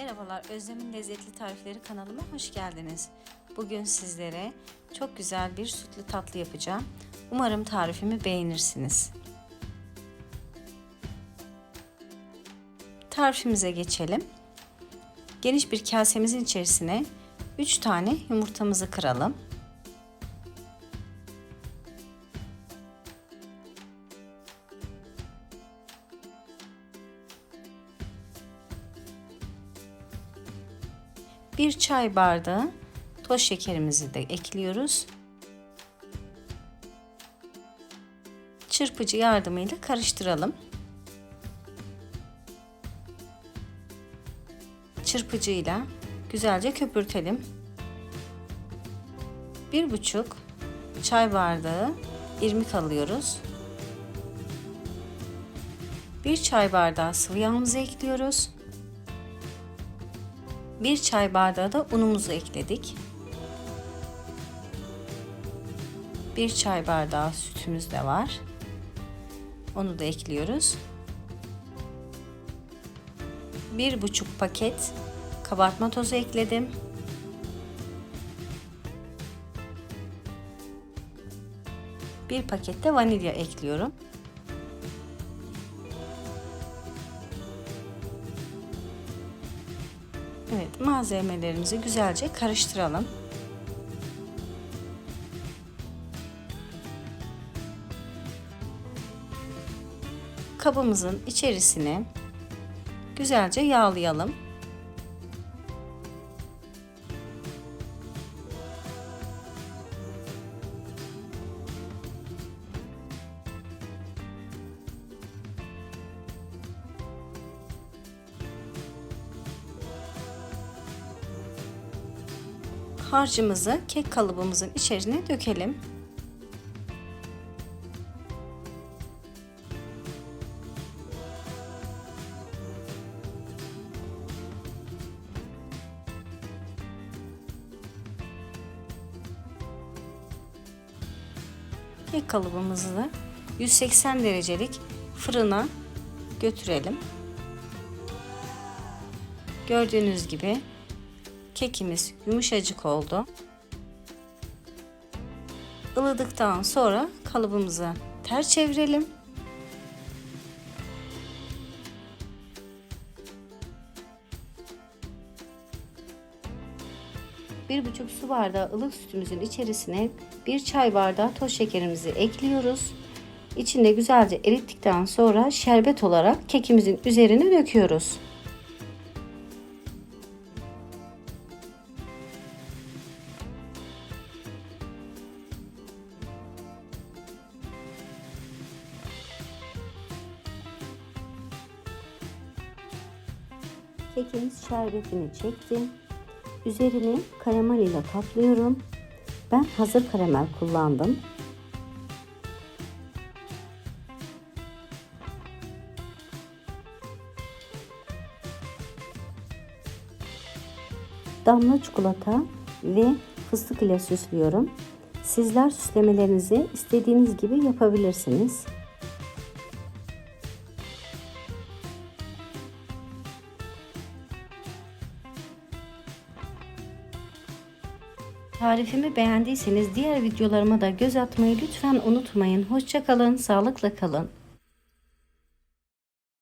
Merhabalar, Özlem'in Lezzetli Tarifleri kanalıma hoş geldiniz. Bugün sizlere çok güzel bir sütlü tatlı yapacağım. Umarım tarifimi beğenirsiniz. Tarifimize geçelim. Geniş bir kasemizin içerisine 3 tane yumurtamızı kıralım. Bir çay bardağı toz şekerimizi de ekliyoruz. Çırpıcı yardımıyla karıştıralım. Çırpıcıyla güzelce köpürtelim. Bir buçuk çay bardağı irmik alıyoruz. Bir çay bardağı sıvı yağımızı ekliyoruz. 1 çay bardağı da unumuzu ekledik. 1 çay bardağı sütümüz de var. Onu da ekliyoruz. 1,5 paket kabartma tozu ekledim. Bir pakette vanilya ekliyorum. Evet malzemelerimizi güzelce karıştıralım. Kabımızın içerisine güzelce yağlayalım. Harcımızı kek kalıbımızın içerisine dökelim. Kek kalıbımızı da 180 derecelik fırına götürelim. Gördüğünüz gibi kekimiz yumuşacık oldu. Ilıdıktan sonra kalıbımızı ters çevirelim. Bir buçuk su bardağı ılık sütümüzün içerisine bir çay bardağı toz şekerimizi ekliyoruz. İçinde güzelce erittikten sonra şerbet olarak kekimizin üzerine döküyoruz. Kekimiz şerbetini çekti. Üzerini karamel ile kaplıyorum. Ben hazır karamel kullandım. Damla çikolata ve fıstık ile süslüyorum. Sizler süslemelerinizi istediğiniz gibi yapabilirsiniz. Tarifimi beğendiyseniz diğer videolarıma da göz atmayı lütfen unutmayın. Hoşçakalın, sağlıkla kalın.